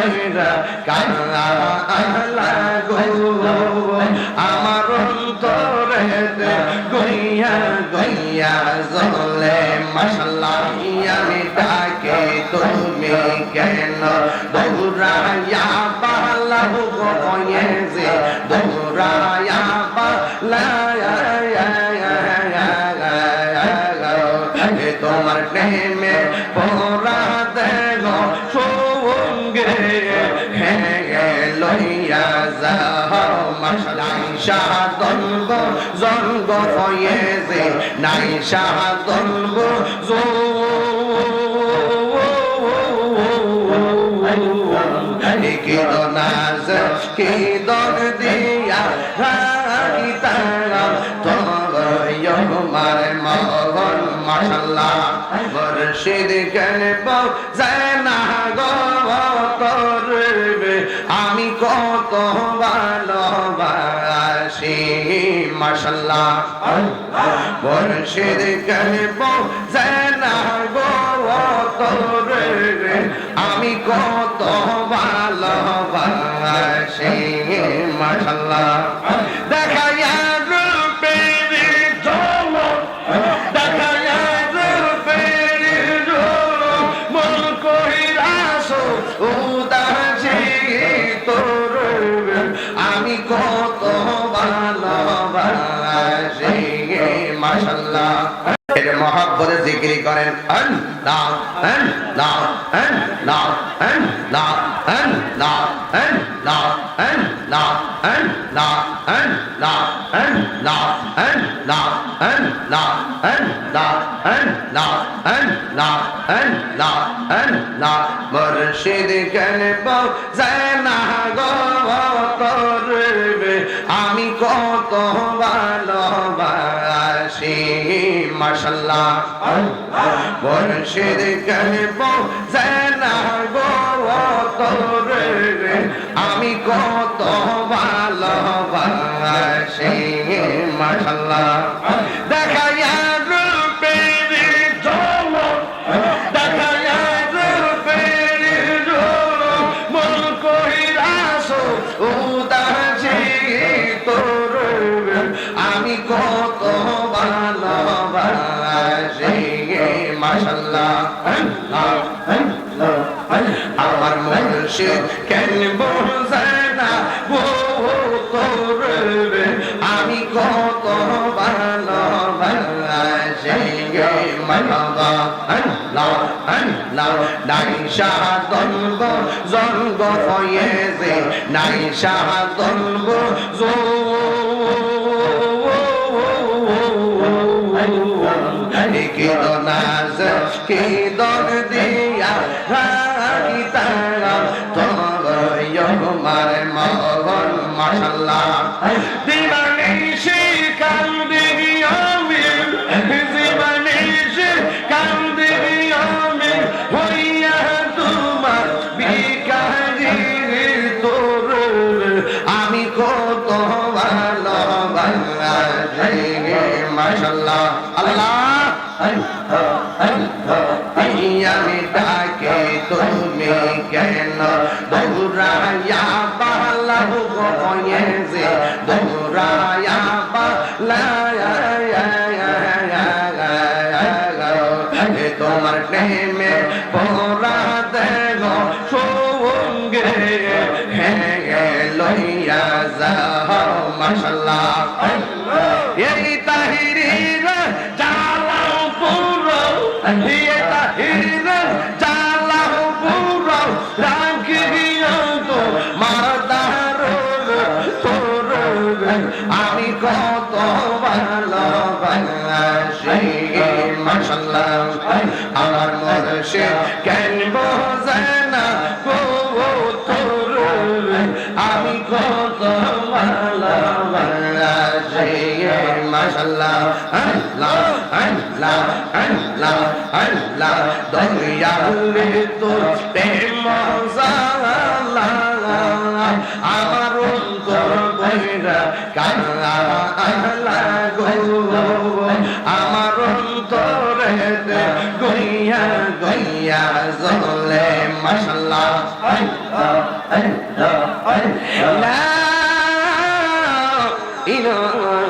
অন্তর বইরা কালা গো। আমার অন্তরে গইয়া গইয়া জলে পালা তোমার প্রেমে পরা দেন সাহা দলব জলব হয়ে যে নাই সাহা দলব জো কিরনাজ কিদর দিয়া রাগিতারাম তোর মার মগন মশলা বর্ষিদ কেন বৌ জয়না গো। মাশাল্লাহ বর্ষের গল্প জানা গো তোরে আমি কত ভালোবাসি মাশাল্লাহ করেন আন না আন না আন না আন না আন না আন না আন না আন না আন না আন না আন না আন না আন না আন না আন না আন না আন না মুর্শিদ কেন পাও যায় না গো করবে আমি কত ভালোবাসি মাশাল্লাহ মুর্শিদ করব জয় আমার মনসে কেন বোঝায় না আমি কত ভালো ভালোবাসি গে মানবা। লাও লাও নাইশা দলব জলব হয়ে যে। নাইশা দলব জো কিরণাস কি দর দিয়া রানি তারা তরয় মার মহল মাশাল্লাহ দিবানি শিকাল দিবি আমি ডাকে তুমি কেন দৌড়াইয়া পালা গয়ে দৌড়াইয়া পালা তোমার প্রেমে পরা দেগ সঙ্গে হ্যাঁ লইয়া যাও মাশাল্লাহ এই তাহিরির আমি কত ভালোবাসি মাশাল্লাহ আমার মুর্শিদ কেন মাশাল্লাহ আল্লাহ আল্লাহ আল্লাহ আল্লাহ। দয়ালে তোর প্রেম জালা আমার অন্তর বইরা কান্না গো আমার অন্তরে গইয়া গইয়া জলে মাশাল্লাহ লা ইলাহা